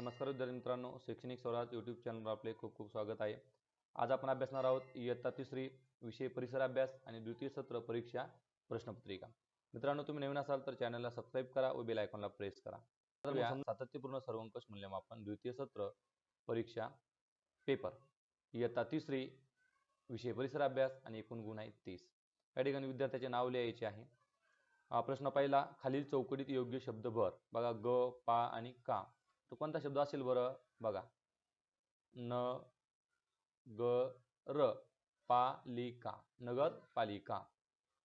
नमस्कार विद्यार्थी मित्रांनो शैक्षणिक स्वराज यूट्यूब चॅनलवर आपले खूप खूप स्वागत आहे. आज आपण अभ्यासणार आहोत इयत्ता तिसरी विषय परिसर अभ्यास आणि द्वितीय सत्र परीक्षा प्रश्नपत्रिका. मित्रांनो तुम्ही नवीन असाल तर चॅनलला सबस्क्राईब करा व बेल आयकॉनला प्रेस करा. तर सातत्यपूर्ण सर्वंकष मूल्यमापन द्वितीय सत्र परीक्षा पेपर इयत्ता तिसरी विषय परिसर अभ्यास आणि एकूण गुण आहे तीस. या ठिकाणी विद्यार्थ्याचे नाव लिहायचे आहे. प्रश्न पहिला खालील चौकटीत योग्य शब्द भर बघा ग पा आणि का. तो कोणता शब्द असेल बरं? बघा. न ग र पालिका. नगर पालिका.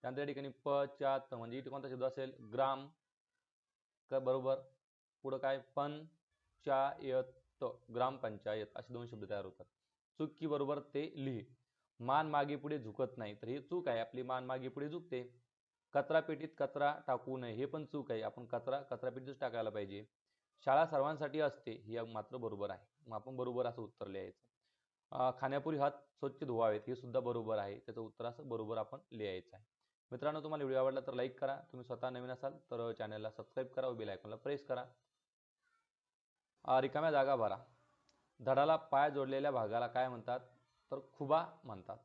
त्यानंतर या ठिकाणी पचात म्हणजे इथे कोणता शब्द असेल? ग्राम. का बरोबर? पुढं काय? पंचायत. ग्रामपंचायत असे दोन शब्द तयार होतात. चुकी बरोबर ते लिही. मान मागे पुढे झुकत नाही. तर ही चूक आहे. आपली मान मागे पुढे झुकते. कचरा पेटीत कचरा टाकू नये. हे पण चूक आहे. आपण कचरा कचरा पेटीतच टाकायला पाहिजे. शाळा सर्वांसाठी असते ही मात्र बरोबर आहे. मग आपण बरोबर असं उत्तर लिहायचं. खाण्यापुरी खाण्यापूर्वी हात स्वच्छ धुवावेत हे सुद्धा बरोबर आहे. त्याचं उत्तर असं बरोबर आपण लिहायचं आहे. मित्रांनो तुम्हाला व्हिडिओ आवडला तर लाईक करा. तुम्ही स्वतः नवीन असाल तर चॅनलला सबस्क्राईब करा व बेल आयकॉनला प्रेस करा. रिकाम्या जागा भरा. धडाला पाय जोडलेल्या भागाला काय म्हणतात? तर खुबा म्हणतात.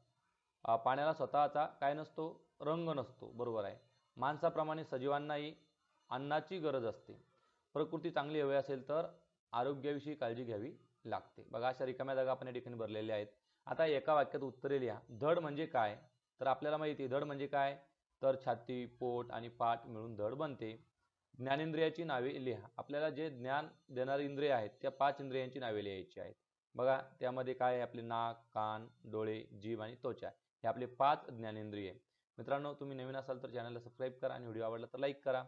पाण्याला स्वतःचा काय नसतो? रंग नसतो. बरोबर आहे. माणसाप्रमाणे सजीवांनाही अन्नाची गरज असते. प्रकृती चांगली हवी असेल तर आरोग्याविषयी काळजी घ्यावी लागते. बघा अशा रिकाम्या जागा आपण या ठिकाणी भरलेल्या आहेत. आता एका वाक्यात उत्तरे लिहा. धड म्हणजे काय? तर आपल्याला माहिती आहे धड म्हणजे काय? तर छाती पोट आणि पाठ मिळून धड बनते. ज्ञानेंद्रियाची नावे लिहा. आपल्याला जे ज्ञान देणारी इंद्रिय आहेत त्या पाच इंद्रियांची नावे लिहायची आहेत. बघा त्यामध्ये काय आहे? आपले नाक कान डोळे जीभ आणि त्वचा हे आपले पाच ज्ञानेंद्रिय मित्रांनो तुम्ही नवीन असाल तर चॅनलला सबस्क्राईब करा आणि व्हिडिओ आवडला तर लाईक करा.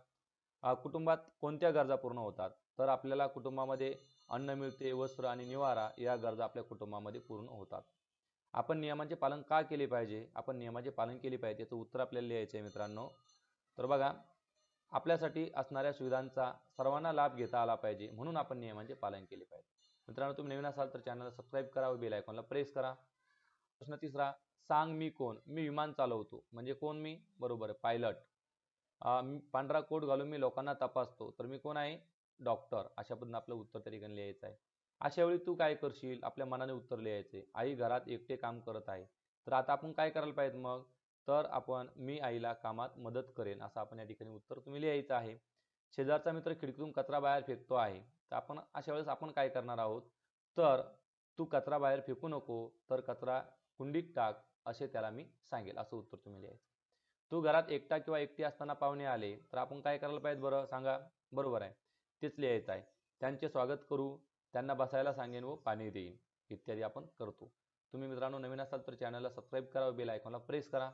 कुटुंबात कोणत्या गरजा पूर्ण होतात? तर आपल्याला कुटुंबामध्ये अन्न मिळते वस्त्र आणि निवारा या गरजा आपल्या कुटुंबामध्ये पूर्ण होतात. आपण नियमांचे पालन का केले पाहिजे? आपण नियमाचे पालन केले पाहिजे याचं उत्तर आपल्याला लिहायचं आहे मित्रांनो. तर बघा आपल्यासाठी असणाऱ्या सुविधांचा सर्वांना लाभ घेता आला पाहिजे म्हणून आपण नियमांचे पालन केले पाहिजे. मित्रांनो तुम्ही नवीन असाल तर चॅनलला सबस्क्राईब करा व बेल आयकॉनला प्रेस करा. प्रश्न तिसरा सांग मी कोण? मी विमान चालवतो. म्हणजे कोण मी? बरोबर पायलट. पांढरा कोट घालून मी लोकांना तपासतो. तर मी कोण आहे? डॉक्टर. अशा पद्धतीने आपलं उत्तर त्या ठिकाणी लिहायचं आहे. अशा वेळी तू काय करशील? आपल्या मनाने उत्तर लिहायचे आई घरात एकटे काम करत आहे. तर आता आपण काय करायला पाहिजे मग? तर आपण मी आईला कामात मदत करेन असं आपण या ठिकाणी उत्तर तुम्ही लिहायचं आहे. शेजारचा मित्र खिडकीतून कचरा बाहेर फेकतो आहे. तर आपण अशा वेळेस आपण काय करणार आहोत? तर तू कचरा बाहेर फेकू नको. तर कचरा कुंडीत टाक असे त्याला मी सांगेल. असं उत्तर तुम्ही लिहायचं तू घरात एकटा किंवा एकटी असताना पाहुणे आले तर आपण काय करायला पाहिजे बरं? सांगा. बरोबर आहे. तेच लिहायचं आहे. त्यांचे स्वागत करू त्यांना बसायला सांगेन व पाणी देईन इत्यादी आपण करतो. तुम्ही मित्रांनो नवीन असाल तर चॅनलला सबस्क्राईब करा बेल आयकॉनला प्रेस करा.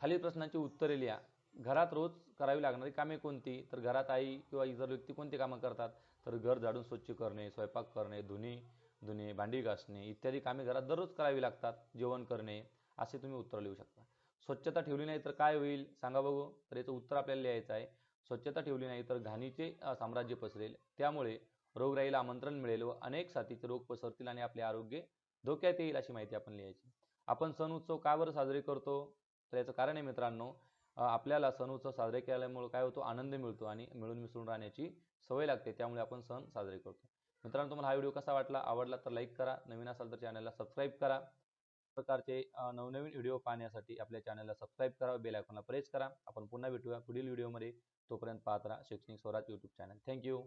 खालील प्रश्नांची उत्तरे लिहा. घरात रोज करावी लागणारी कामे कोणती? तर घरात आई किंवा इतर व्यक्ती कोणती कामं करतात? तर घर झाडून स्वच्छ करणे स्वयंपाक करणे धुणे धुणे भांडी घासणे इत्यादी कामे घरात दररोज करावी लागतात. जेवण करणे असे तुम्ही उत्तर लिहू शकता. स्वच्छता ठेवली नाही तर काय होईल? सांगा बघू. तर याचं उत्तर आपल्याला लिहायचं आहे. स्वच्छता ठेवली नाही तर घाणीचे साम्राज्य पसरेल. त्यामुळे रोगराईला आमंत्रण मिळेल व अनेक साथीचे रोग पसरतील आणि आपले आरोग्य धोक्यात येईल अशी माहिती आपण लिहायची. आपण सण उत्सव का बरं साजरे करतो? तर याचं कारण आहे मित्रांनो आपल्याला सण उत्सव साजरे केल्यामुळे काय होतो? आनंद मिळतो आणि मिळून मिसळून राहण्याची सवय लागते. त्यामुळे आपण सण साजरे करतो. मित्रांनो तुम्हाला हा व्हिडिओ कसा वाटला? आवडला तर लाईक करा. नवीन असाल तर चॅनलला सबस्क्राईब करा. प्रकारचे नवनवीन व्हिडिओ पाहण्यासाठी आपल्या चॅनलला सबस्क्राईब करा बेल आयकॉनला प्रेस करा. आपण पुन्हा भेटूया पुढील व्हिडिओमध्ये. तोपर्यंत पाहत राहा शैक्षणिक स्वराज यूट्यूब चॅनल थँक्यू